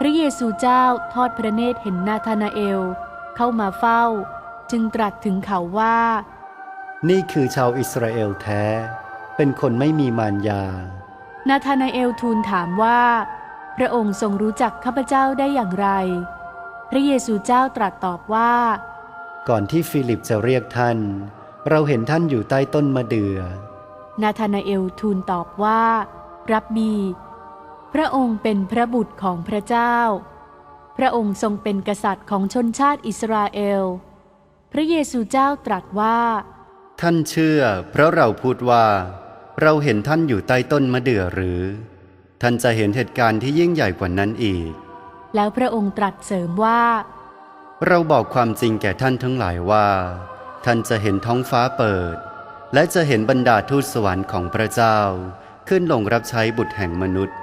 พระเยซูเจ้าทอดพระเนตรเห็นนาธานาเอล เข้ามาเฝ้า จึงตรัสถึงเขาว่า นี่คือชาวอิสราเอลแท้ เป็นคนไม่มีมารยา นาธานาเอลทูลถามว่า พระองค์ทรงรู้จักข้าพเจ้าได้อย่างไร พระเยซูเจ้าตรัสตอบว่า ก่อนที่ฟิลิปจะเรียกท่าน เราเห็นท่านอยู่ใต้ต้นมะเดื่อนาธานาเอลทูลตอบว่า รับบี พระองค์เป็นพระบุตรของพระเจ้า พระองค์ทรงเป็นกษัตริย์ของชนชาติอิสราเอล พระเยซูเจ้าตรัสว่า ท่านเชื่อ เพราะเราพูดว่า เราเห็นท่านอยู่ใต้ต้นมะเดื่อหรือ ท่านจะเห็นเหตุการณ์ที่ยิ่งใหญ่กว่านั้นอีก แล้วพระองค์ตรัสเสริมว่า เราบอกความจริงแก่ท่านทั้งหลายว่า ท่านจะเห็นท้องฟ้าเปิด และจะเห็นบรรดาทูตสวรรค์ของพระเจ้า ขึ้นลงรับใช้บุตรแห่งมนุษย์